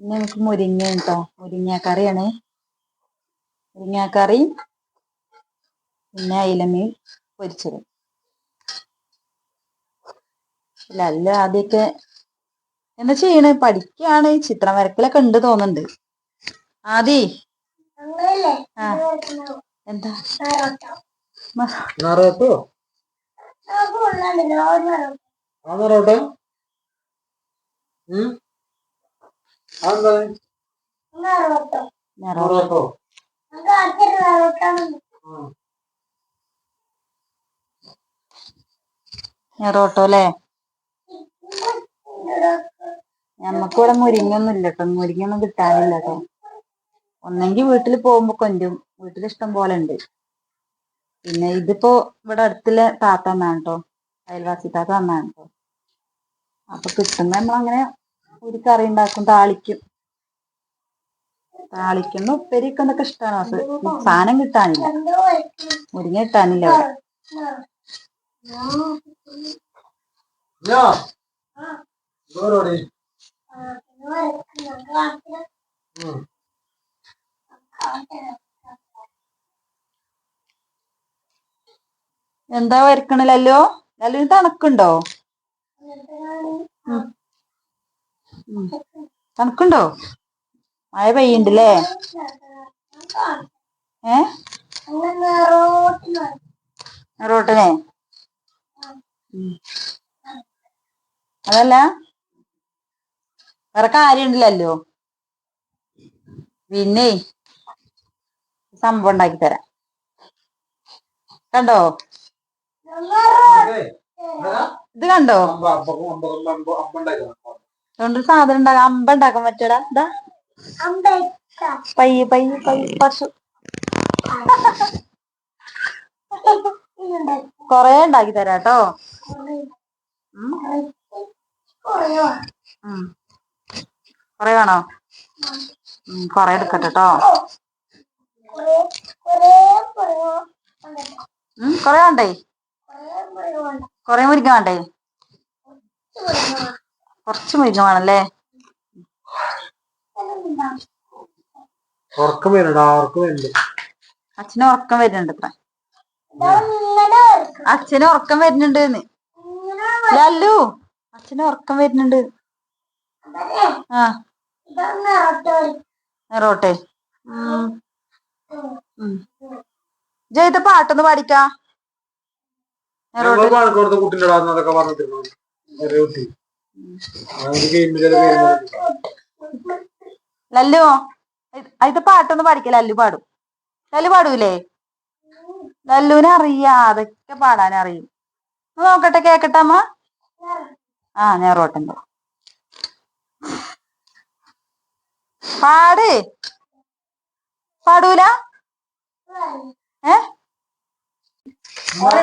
ഇനി നമുക്ക് മുരിങ്ങ കേട്ടോ മുരിങ്ങാക്കറിയാണ് മുരിങ്ങാക്കറി പിന്നെ അയിലമീൻ പൊരിച്ചത്. അല്ല ആദ്യമൊക്കെ എന്താ ചെയ്യണേ? പഠിക്കാണ്. ചിത്രം വരക്കലൊക്കെ ഉണ്ട് തോന്നുന്നുണ്ട്. ആദി. ആ എന്താ? നറോട്ടോ? ആ നറോട്ടോ? നറോട്ടോ. അല്ലേ ഞമ്മക്കിവിടെ മുരിങ്ങൊന്നും ഇല്ല കേട്ടോ മുരിങ്ങൊന്നും കിട്ടാനില്ല കേട്ടോ ഒന്നെങ്കിൽ വീട്ടിൽ പോകുമ്പോ കൊഞ്ചും. വീട്ടിൽ ഇഷ്ടം പോലെ ഉണ്ട്. പിന്നെ ഇതിപ്പോ ഇവിടെ അടുത്തുള്ള താത്ത എന്നാണ് കേട്ടോ അയൽവാസി താത്ത എന്നാണ് കേട്ടോ അപ്പൊ കിട്ടുന്ന നമ്മളങ്ങനെ ഒരു കറി ഉണ്ടാക്കും താളിക്കും. താളിക്കുന്ന. ഉപ്പേരിയൊക്കെ എന്നൊക്കെ ഇഷ്ടമാണ് അത്? സാധനം കിട്ടാനില്ല. മുരിങ്ങ കിട്ടാനില്ല എന്താ വരക്കണല്ലോ ലല്ലു? തണുക്കുണ്ടോ? തണുക്കുണ്ടോ? മഴ പെയ്യണ്ടല്ലേ ഏ? റോട്ടിനെ. അതല്ല? വേറെ കാര്യമുണ്ടല്ലോ. പിന്നെ സംഭവം ഉണ്ടാക്കി തരാം. കണ്ടോ? ഇത് കണ്ടോ? അതുകൊണ്ട് സാധനം ഉണ്ടാക്കാം. അമ്പ ഉണ്ടാക്കാൻ പറ്റൂടാ. ഇതാ. പയ്യെ പയ്യെ പയ്യെ പശു. കൊറേ ഉണ്ടാക്കി തരാട്ടോ. കൊറേ വേണോ? കൊറേ എടുക്കട്ടെ കേട്ടോ ഉം, കൊറേ വേണ്ടേ? കൊറേ മുരിക്കാൻ വേണ്ടേ? കുറച്ച് മൃഗമാണല്ലേ വേണല്ലേ? ഉറക്കം വരുന്നുണ്ട് ഉറക്കം വരുന്നുണ്ട്. അച്ഛന് ഉറക്കം വരുന്നുണ്ട് ഇത്ര അച്ഛന് ഉറക്കം വരുന്നുണ്ട് ലല്ലു അച്ഛന് ഉറക്കം വരുന്നുണ്ട്. ആ. റോട്ടെ ജയിത പാട്ടൊന്ന് പാടിക്കാ. കുട്ടിന്റെ കുട്ടി. ലല്ലു അതിന്റെ പാട്ടൊന്നും പാടിക്ക? ലല്ലു പാടും. ലല്ലു പാടൂലേ? ലല്ലുവിനെ അറിയാ. അതൊക്കെ പാടാൻ അറിയും. നോക്കട്ടെ കേക്കട്ടെ അമ്മ? ആ ഞാൻ റോട്ടുണ്ട്. പാട്. പാടൂല? ഏ? കൊറേ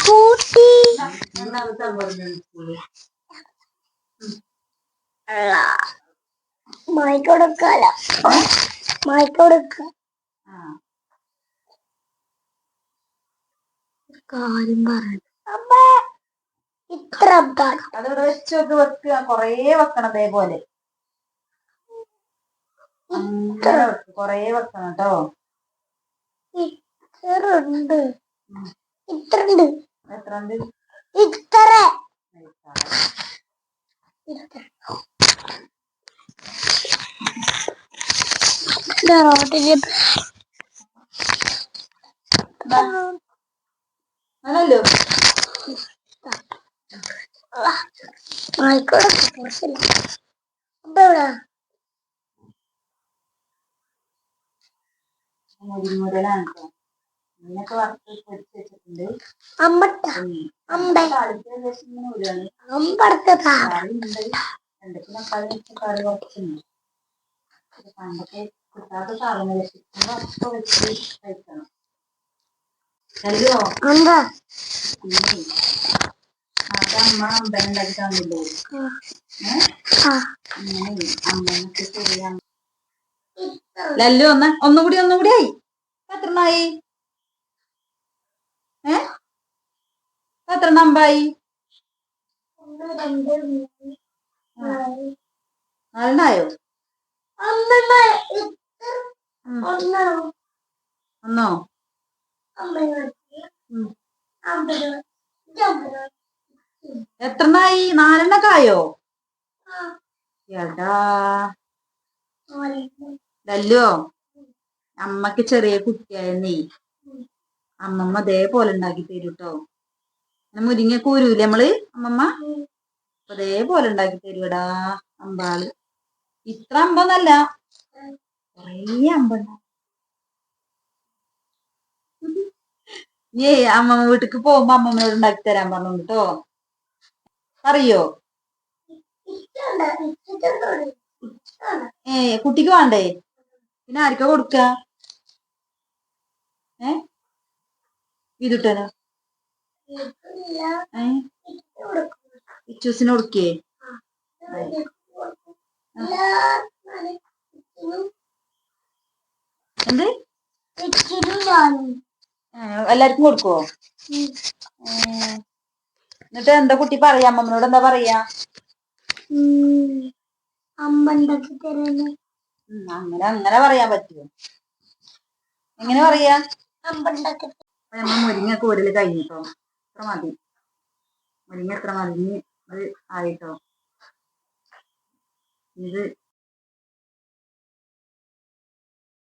കൂട്ടി മയക്കൊടുക്കല മയക്കൊടുക്ക കാര്യം പറഞ്ഞു ഇത്ര അതിവിടെ വെച്ചൊക്കെ വെക്കുക കൊറേ വെക്കണം അതേപോലെ കൊറേ വെക്കണം കേട്ടോ. ഇത്ര ഉണ്ട് ഇത്ര ഉണ്ട് എത്ര ഉണ്ട് ഇത്ര ഇത്ര റോട്ടിൽ അതല്ലോ ആയിക്കോട്ടെ പ്രശ്നമില്ല അപ്പൊ എവിടാ മുരിമുരലാണ് കേട്ടോ അങ്ങനെയൊക്കെ വറുത്ത് പൊരിച്ച് വെച്ചിട്ടുണ്ട്. അമ്പട്ട. അമ്പ. അമ്പടത്ത കറി കുറച്ചുണ്ട്. പണ്ടൊക്കെ ചിക്കൻ വെച്ച് കഴിക്കണം. അല്ലോ അത് അമ്മ തന്നില്ലേ? അങ്ങനെ അമ്മനൊക്കെ ലല്ലു ഒന്ന് ഒന്നുകൂടി ഒന്നുകൂടി ആയി. എത്രണ്ണായി ഏ? എത്ര നമ്പായി? നാലെണ്ണായോ. ഒന്നോ? എത്രണ്ണായി? നാലെണ്ണൊക്കെ ആയോ ആ. എടാ. അമ്മയ്ക്ക് ചെറിയ കുട്ടിയായിരുന്നേ. അമ്മമ്മ അതേപോലെ ഉണ്ടാക്കി തരും കേട്ടോ മുരിങ്ങ കൂരൂലേ നമ്മൾ? അമ്മമ്മ? അപ്പൊ അതേപോലെ ഉണ്ടാക്കി തരൂടാ അമ്പാൾ. ഇത്ര അമ്പന്നല്ല. കൊറേ അമ്പണ്ട ഏ അമ്മമ്മ വീട്ടിക്ക് പോകുമ്പോ അമ്മമ്മയോട് ഉണ്ടാക്കി തരാൻ പറഞ്ഞു കേട്ടോ അറിയോ ഏ കുട്ടിക്ക് വേണ്ടേ? പിന്നെ ആർക്കാ കൊടുക്ക? ഏ? ഇതിട്ടനോ? ഏ? എന്ത്? എല്ലാവർക്കും കൊടുക്കുവോ? എന്നിട്ട് എന്താ കുട്ടി പറയാ? അമ്മമ്മനോട് എന്താ പറയാ? അങ്ങനെ അങ്ങനെ പറയാൻ പറ്റുമോ എങ്ങനെ പറയാ? അപ്പൊ നമ്മൾ മുരിങ്ങ കൂരൽ കഴിഞ്ഞിട്ടോ. അത്ര മതി. മുരിങ്ങ എത്ര മതി. ഇനി ആയിട്ടോ. ഇത്